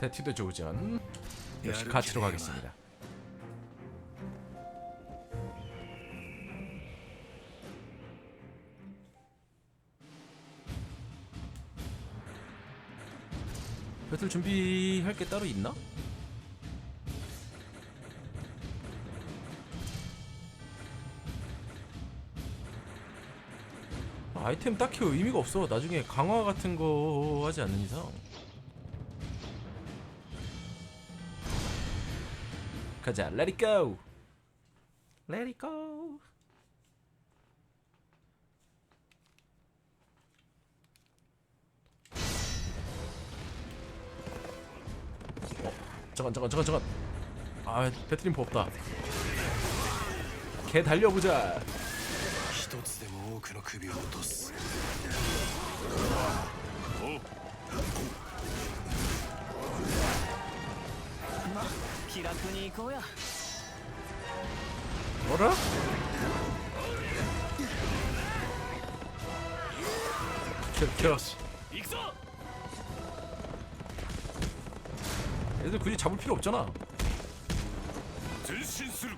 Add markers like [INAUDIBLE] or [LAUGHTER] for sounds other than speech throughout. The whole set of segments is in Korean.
대티도 조전 역시 가치로 가겠습니다. 배틀 준비할 게 따로 있나? 아이템 딱히 의미가 없어. 나중에 강화 같은 거 하지 않는 이상. 가자, let it go. Let it go. 어, 잠깐, 잠깐, 잠깐, 잠깐. 아, 배트림프 없다. 개 달려보자. 一つでも多くの首を落とす ま 気楽に行こうや 뭐라? 켜, 켜. 行くぞ 애들 굳이 잡을 필요 없잖아. 前進する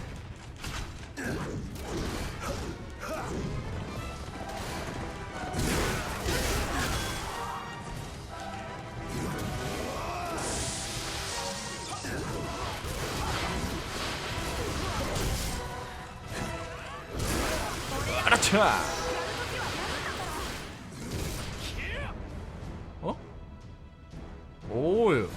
자. 어? 오유.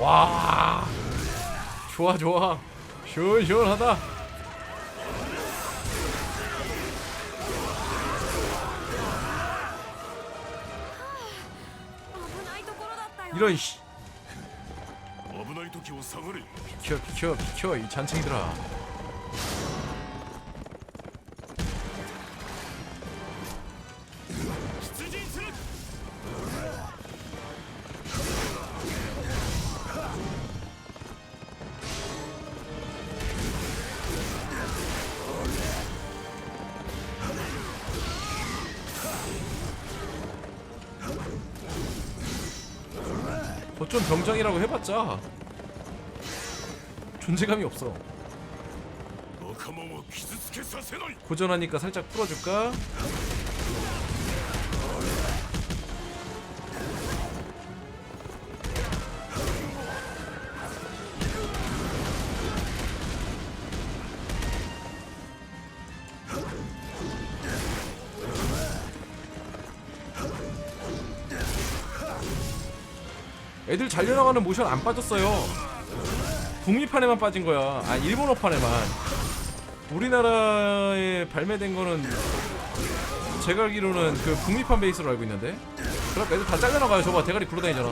와 좋아 좋아 시원시원하다 이런 씨. 비켜 비켜 비켜 이 잔챙이들아. 진짜. 존재감이 없어. 고전하니까 살짝 풀어줄까? 잘려나가는 모션 안 빠졌어요. 북미판에만 빠진 거야. 아 일본어판에만. 우리나라에 발매된 거는 제가 알기로는 그 북미판 베이스로 알고 있는데 그럼 애들 다 잘려나가요 저봐 대가리 굴러다니잖아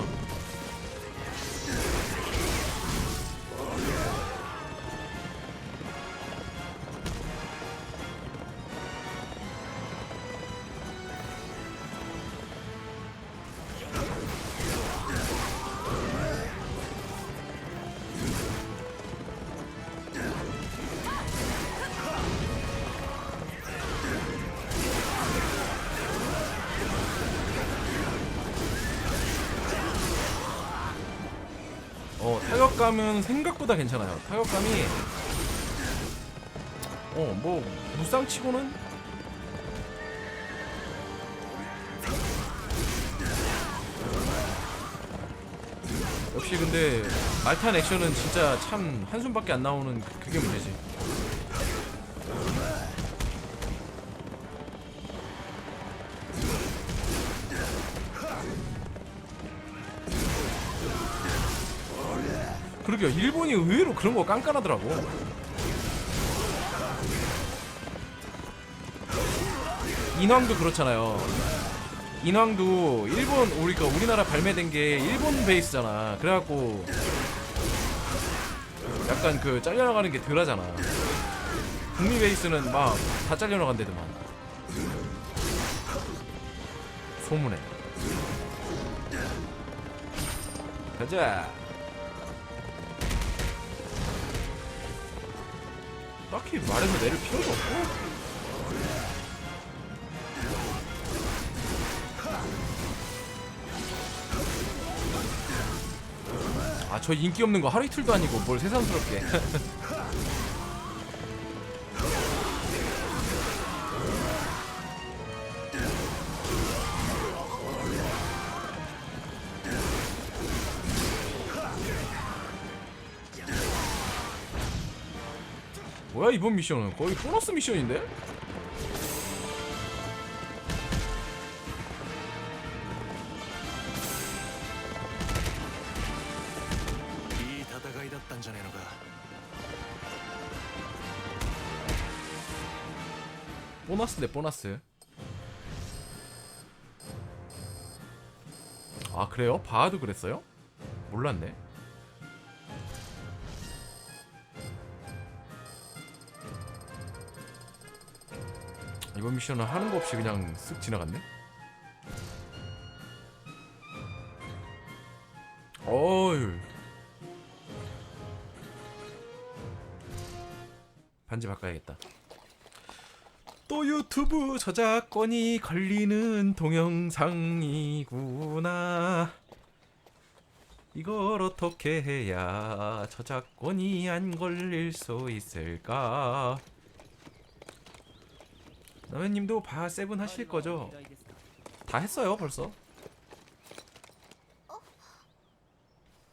타격감은 생각보다 괜찮아요. 타격감이 어 뭐 무쌍치고는 역시 근데 말탄 액션은 진짜 참 한숨밖에 안 나오는 그게 문제지. 그러게요. 일본이 의외로 그런 거 깐깐하더라고. 인왕도 그렇잖아요. 인왕도 일본 우리가 우리나라 발매된 게 일본 베이스잖아. 그래갖고 약간 그 잘려나가는 게 덜하잖아. 북미 베이스는 막 다 잘려나간대더만. 소문에. 가자. 딱히 말해서 내릴 필요도 없고. 아 저 인기 없는 거 하루 이틀도 아니고 뭘 새삼스럽게 [LAUGHS] 뭐야 이번 미션은 거의 보너스 미션인데? 보너스네 보너스 아 그래요? 바하도 그랬어요? 몰랐네 이번 미션은 하는 거 없이 그냥 쓱 지나갔네 어휴 반지 바꿔야겠다 또 유튜브 저작권이 걸리는 동영상이구나. 이걸 어떻게 해야 저작권이 안 걸릴 수 있을까? 라면님도 바 세븐 하실 거죠? 다 했어요 벌써.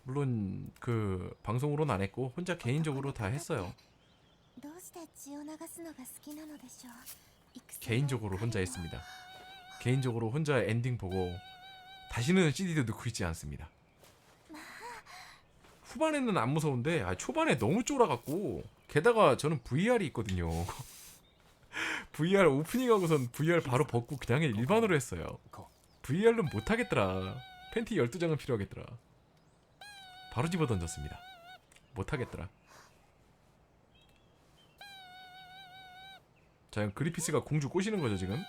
물론 그 방송으로는 안 했고 혼자 개인적으로 다 했어요. 개인적으로 혼자 했습니다. 개인적으로 혼자 엔딩 보고 다시는 CD도 넣고 있지 않습니다. 후반에는 안 무서운데 아, 초반에 너무 쫄아갖고 게다가 저는 VR이 있거든요. [LAUGHS] VR 오프닝하고선 VR 바로 벗고 그냥 일반으로 했어요. VR은 못하겠더라. 팬티 12장은 필요하겠더라. 바로 집어 던졌습니다. 못하겠더라. 자, 그럼 그리피스가 공주 꼬시는 거죠, 지금?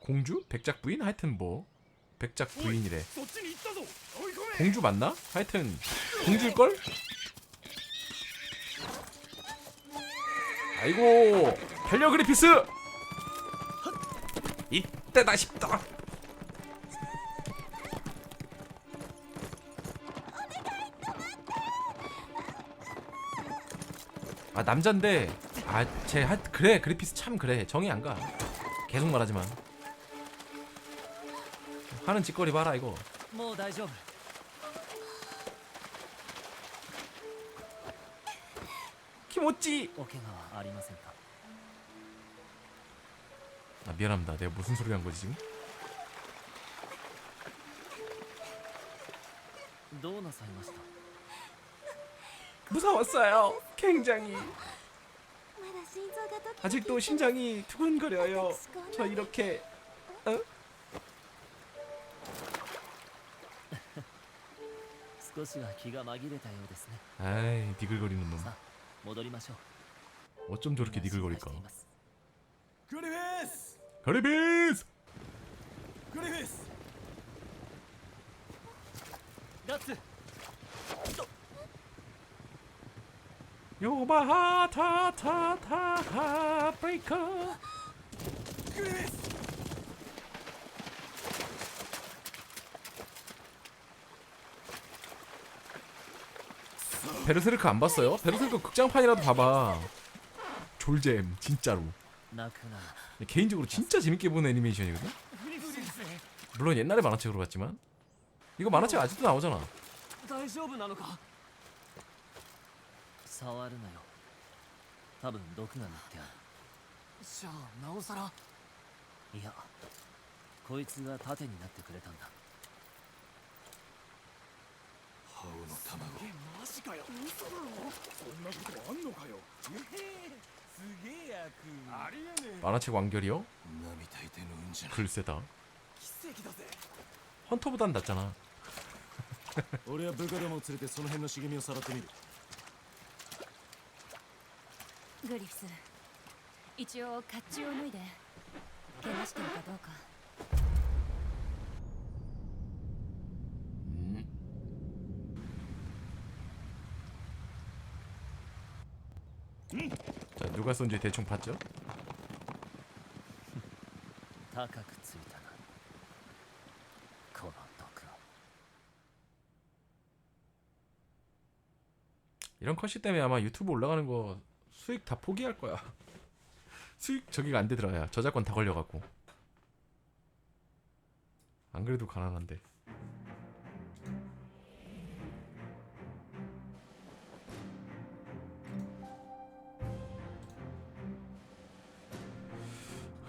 공주? 백작 부인? 하여튼 뭐. 백작 부인이래. 공주 맞나? 하여튼, 공주일걸? 아이고 달려 그리피스! 이때다 싶다. 아 남잔데 아쟤 그래 그리피스 참 그래 정이 안 가. 계속 말하지만 하는 짓거리 봐라 이거. もう大丈夫 키모찌 お怪我はありませんか 아 미안합니다. 내가 무슨 소리 한 거지 지금? どうなさいました 무서웠어요. 굉장히 まだ心臓がドキドキ 아직도 심장이 두근거려요. 저 이렇게 어? [LAUGHS] 少しは気が紛れたようですね 아이 니글거리는 놈. さあ 戻りましょう 어쩜 저렇게 니글거릴까? 心配しています グリフィス 가리비스! グリフィスガッツ 요바하타타타하 브레이커 グリフィス 베르세르크 안 봤어요? 베르세르크 극장판이라도 봐봐. 졸잼 진짜로. 개인적으로 진짜 재밌게 본 애니메이션이거든. 물론 옛날에 만화책으로 봤지만 이거 만화책 아직도 나오잖아. 大丈夫なのか触るなよ多分毒が塗ってあじゃあなおさらるいやこいつが盾になってくれたんだハウの卵えマジかよそんなことあんのかよすげえ役ありえね 만화책 완결이요? え並大抵の運じゃ 글쎄다 奇跡だぜ 헌터보단 [LAUGHS] 낫잖아 [LAUGHS] 俺は部下どもを連れてその辺の茂みをさらってみるグリフス一応甲冑を脱いで怪我してるかどうか 음. 자, 누가 쏜지 대충 봤죠? 이런 컷이 때문에 아마 유튜브 올라가는 거 수익 다 포기할 거야. [LAUGHS] 수익 저기가 안 되더라 야 저작권 다 걸려갖고. 안 그래도 가난한데.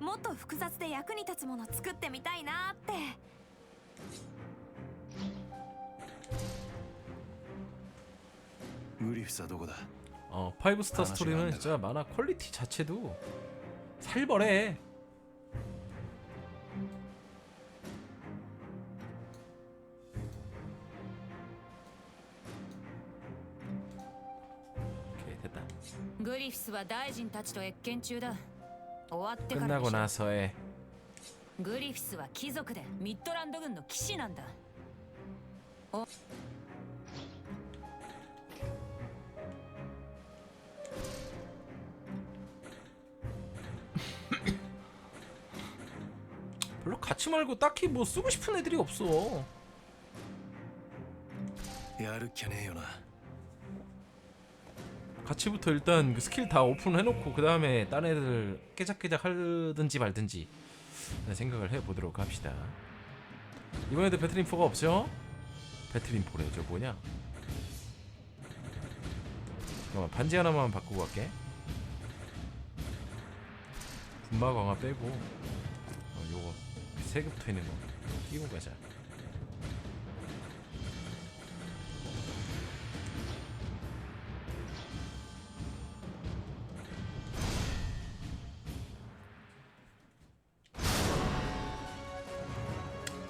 もっと複雑で役に立つもの作ってみたいなって グリフスはどこだ 어 파이브 스타 하나씩 스토리는 만들어. 진짜 만화 퀄리티 자체도 살벌해 오케이 됐다 グリフスは大臣たちと謁見中だ 終わってからで 끝나고 しょ 나서의 グリフスは貴族でミッドランド軍の騎士なんだ 별로 같이 말고 딱히 뭐 쓰고 싶은 애들이 없어 やるっきゃねえよな 같이부터 일단 그 스킬 다 오픈해놓고 그 다음에 딴 애들 깨작깨작 하든지 말든지 생각을 해보도록 합시다. 이번에도 4가 없죠? 4래 저 뭐냐? 잠깐만 반지 하나만 바꾸고 갈게. 분마 강화 빼고 어, 요거 세개 붙어 있는 거 끼고 가자.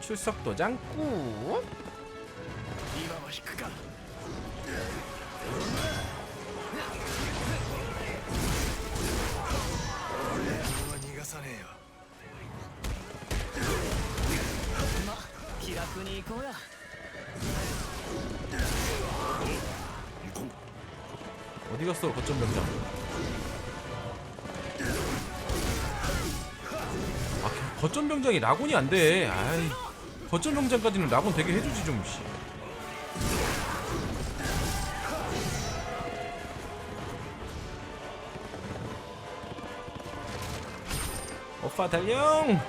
출석 도장 꾹. 어디 갔어? 거점 명장. 아, 거점 병장이 라곤이 안 돼. 아이. 거점 병장까지는 라곤 되게 해주지 좀. 씨. 오빠 달령.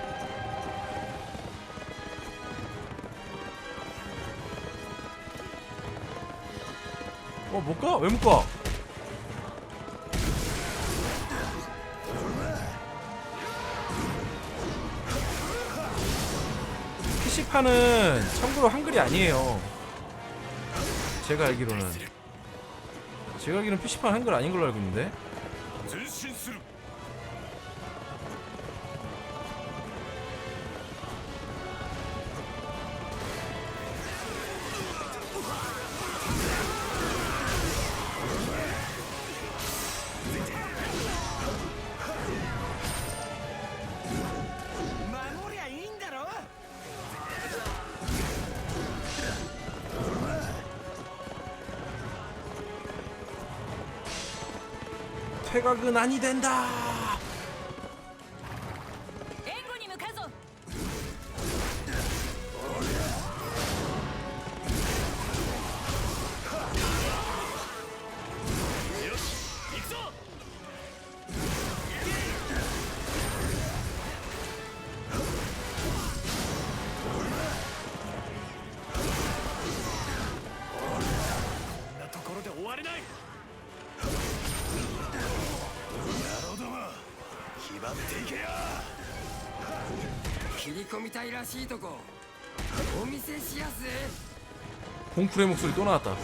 어 못 가? 왜 못 가? PC판은 참고로 한글이 아니에요. 제가 알기로는. 제가 알기로는 PC판 한글 아닌 걸로 알고 있는데 퇴각은 아니 된다 공풀의 목소리 또 나왔다.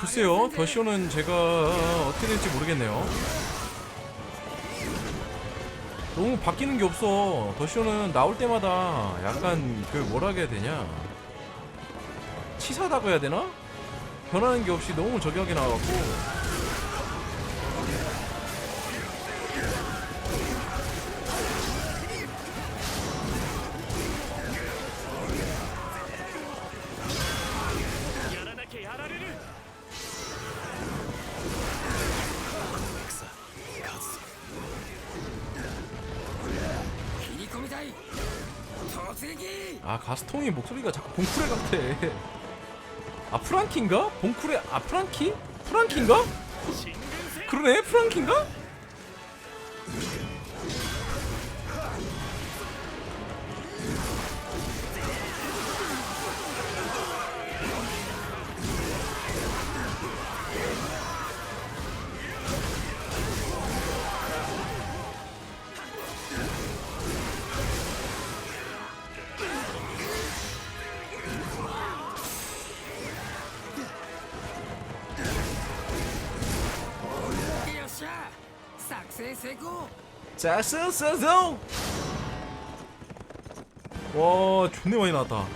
글쎄요 더 쇼는 제가 어떻게 될지 모르겠네요. 너무 바뀌는 게 없어. 더 쇼는 나올 때마다 약간 그 뭐라 해야 되냐. 치사하다고 해야 되나? 변하는 게 없이 너무 저격이 나와갖고 아 가스통이 목소리가 자꾸 봉투레 같아 프랑키인가? 봉쿨의 아 프랑키? 프랑키인가? 그러네 프랑키인가? 성공. 자, 성성. 와, 존나 많이 나왔다.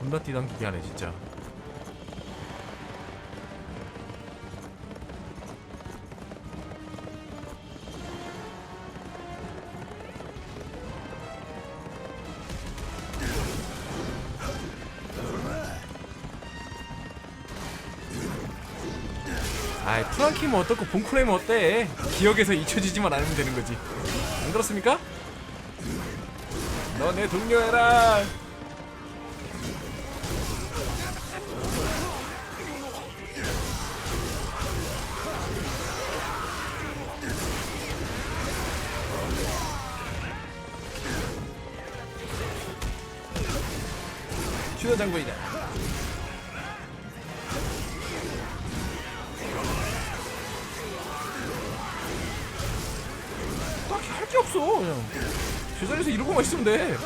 존나 뛰당기게 하네, 진짜. 아이, 프랑키면 어떻고 본쿠레면 어때? 기억에서 잊혀지지만 않으면 되는 거지. 안 그렇습니까? 너 내 동료해라. 장군이다. 딱히 할 게 없어 그냥 제자리에서 이러고만 있으면 돼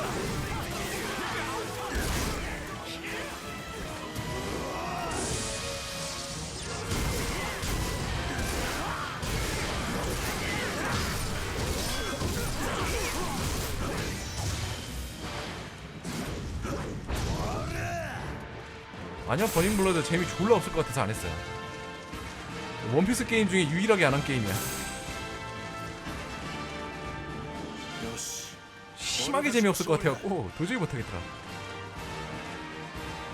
아니요 버닝블러드 재미 졸라 없을 것 같아서 안 했어요. 원피스 게임 중에 유일하게 안 한 게임이야. 심하게 재미없을 것 같아갖고 도저히 못하겠더라.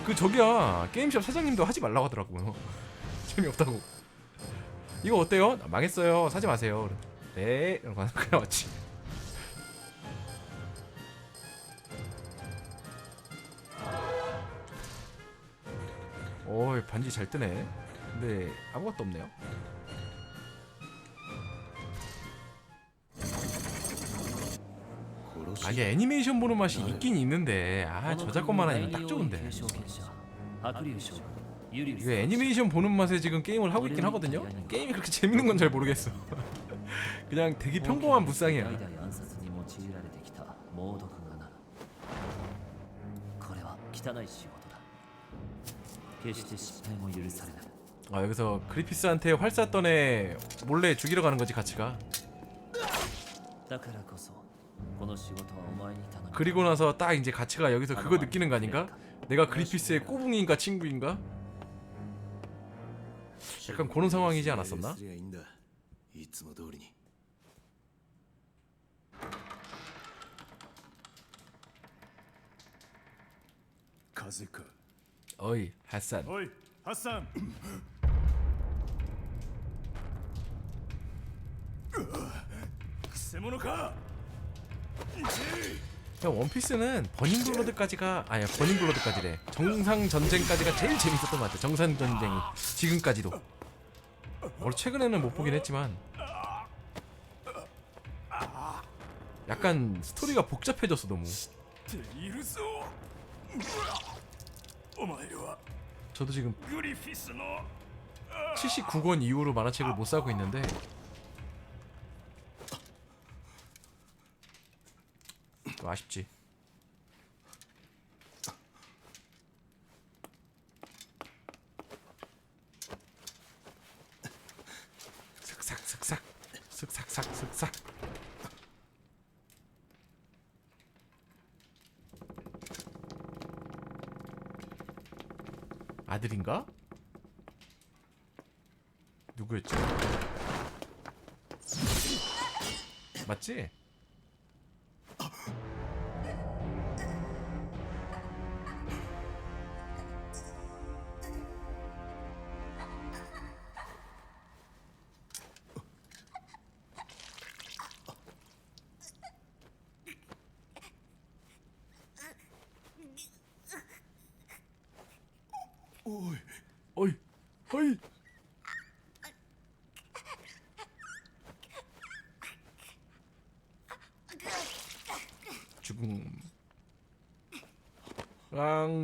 그 저기야 게임샵 사장님도 하지 말라고 하더라고요. [LAUGHS] 재미없다고. 이거 어때요? 아, 망했어요. 사지 마세요. 네. 이러고 그냥 왔지 오 반지 잘 뜨네. 근데 아무것도 없네요. 아 이게 애니메이션 보는 맛이 아, 네. 있긴 있는데 아 저작권만 아니면 딱 좋은데. 이거 애니메이션 보는 맛에 지금 게임을 하고 있긴 하거든요. 게임이 그렇게 재밌는 건 잘 모르겠어. [LAUGHS] 그냥 되게 평범한 무쌍이야. 々暗殺に用いられてきた猛毒がなこれは汚い仕事だ決して失敗も許されない 아 여기서 그리피스한테 활 쐈던 애 몰래 죽이러 가는 거지 같이가. だからこそこの仕事はお前に頼む 그리고 나서 딱 이제 가치가 여기서 그거 느끼는 거 아닌가? 내가 그리피스의 꼬붕인가 친구인가? 약간 그런 상황이지 않았었나? すりゃいいんだいつも通りに風か 어이 하산 어이, 하산. 세모노카. 형 원피스는 버닝블러드까지가 아니야 버닝블러드까지래 정상 전쟁까지가 제일 재밌었던 것 같아 정상 전쟁이 지금까지도 물론 최근에는 못 보긴 했지만 약간 스토리가 복잡해졌어 너무 이르소. 저도 지금 79권 이후로 만화책을 못 사고 있는데 아쉽지. 아들인가? 누구였지? 맞지?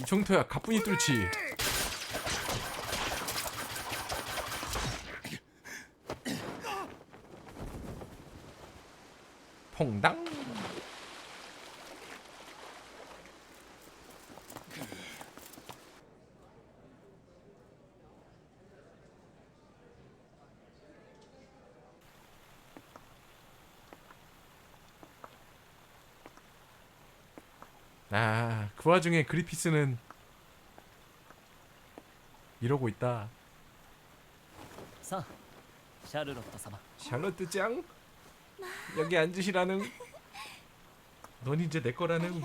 이정토야 가뿐히 뚫지. 퐁당. 아, 그 와중에 그리피스는 이러고 있다. さあシャルロット様 샬롯트 짱 여기 앉으시라는. 넌 이제 내 거라는.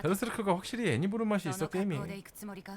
베르스르크가 확실히 애니 보는 맛이 そ 있어 の格 게임이. 好で行くつもりか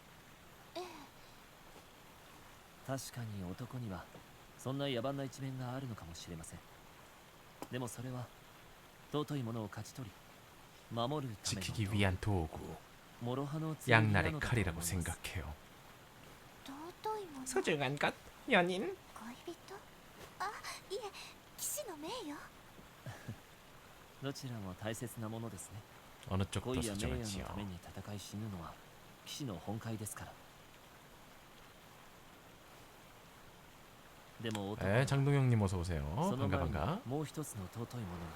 確かに男にはそんな野蛮な一面があるのかもしれませんでもそれは尊いものを勝ち取り守るための 지키기 위한 도구. 諸刃の剣なの 양날의 だと思い 칼이라고 ます 생각해요. 尊いもの 소중한 것 연인 恋人あいえ騎士の名誉[LAUGHS] どちらも大切なものですね 어느 쪽도 恋や名誉の 소중하지요. ために戦い死ぬのは騎士の本会ですから でも男は 에 장동영님 어서 오세요. その 반가 前に 반가. もう一つの尊いものに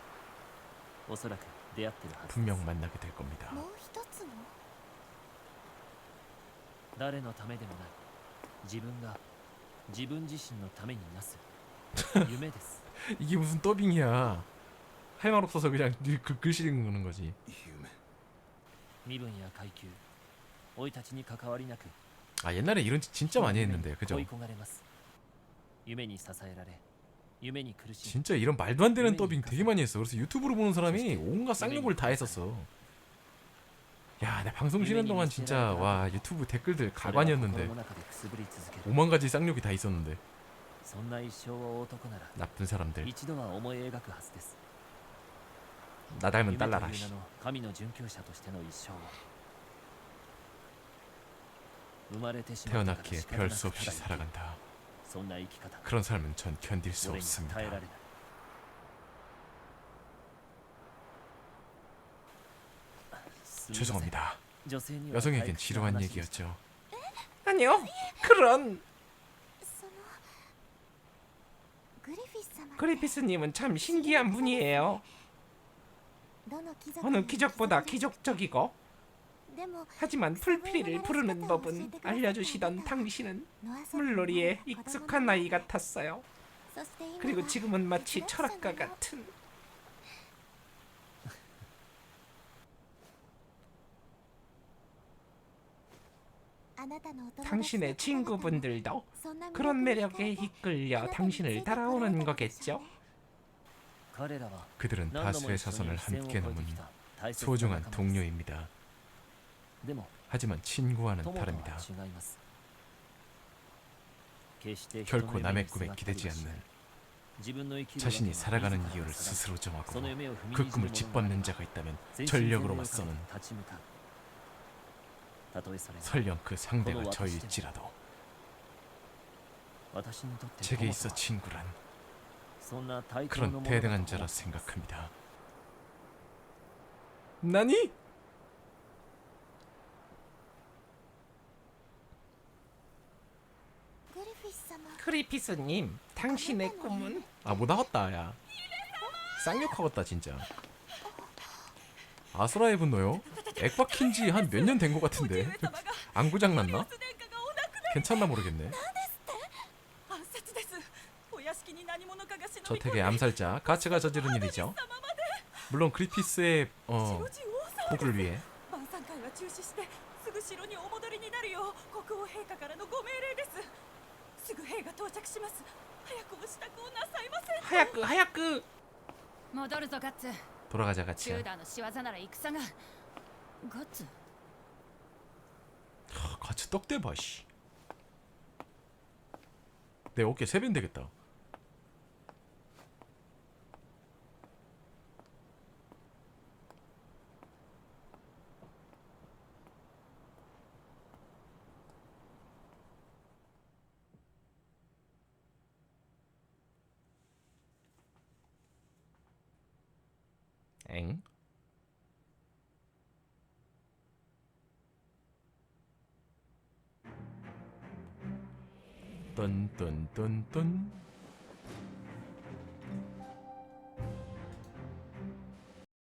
おそらく出会ってるはずです 분명 만나게 될 겁니다. もう一つの誰のためでもない自分が自分自身のためになす夢です 이게 무슨 더빙이야? 할 말 없어서 그냥 글, 글, 글씨 읽는 거지. 夢身分や階級生い立ちに関わりなく 아 옛날에 이런 짓 진짜 많이 夢に 했는데 그죠? 恋焦がれます 夢に支えられ夢に苦しみ 진짜 이런 말도 안 되는 더빙 되게 많이 했어. 그래서 유튜브로 보는 사람이 온갖 쌍욕을 다 했었어. 야, 나 방송 쉬는 동안 진짜 와 유튜브 댓글들 それは心 가관이었는데 の中でくすぶり続ける 오만 가지 쌍욕이 다 있었는데 そんな一生を男なら 나쁜 사람들 一度は思い描くはずです 나 닮은 夢という 딸라라 名 씨. の神の殉教者としての一生を生まれてしまったから 태어났기에 仕方 별 な 수 くた 없이 だ生きる 살아간다. そんな生き方 그런 삶은 전 견딜 수 俺には耐えられ 없습니다. ないすみません 죄송합니다. 女性には 여성에겐 退屈な 지루한 話でした 얘기였죠. 아니요 그런 そのグリフィス様 그리피스님은 참 신기한 분이에요 どの貴族 어느 も 귀족보다 貴族 기족적이고 でも 하지만 풀피리를 부르는 법은 알려주시던 당신은 물놀이에 익숙한 아이 같았어요. 그리고 지금은 마치 철학가 같은 당신의 친구분들도 그런 매력에 이끌려 당신을 따라오는 거겠죠? 그들은 다수의 사선을 함께 넘은 소중한 동료입니다. 하지만 친구와는 다릅니다. 결코 남의 꿈에 기대지 않는 자신이 살아가는 이유를 스스로 정하고 그 꿈을 짓밟는 자가 있다면 전력으로 맞서는 설령 그 상대가 저일지라도 제게 있어 친구란 그런 대등한 자라 생각합니다. 나니? 크리피스님 당신의 꿈은? 아뭐 나왔다 야. 쌍욕하겠다 진짜. 아수라의 분노요? 액박힌 지 한 몇 년 된 것 같은데. [LAUGHS] 안 고장났나? 괜찮나 모르겠네. 저택의 암살자 가츠가 저지른 일이죠. 물론 크리피스의 어, 복을 위해. すぐ城にお戻りになるよう国王陛下からのご命令ですすぐ兵が到着します早くお支度をなさいませ 하얗그 하얗그 戻るぞガッツ 돌아가자 チ 가츠야 ューダーの仕業なら戦がガッツ 하, 가츠 떡대봐 씨. 내 어깨 세변 되겠다 噔噔噔。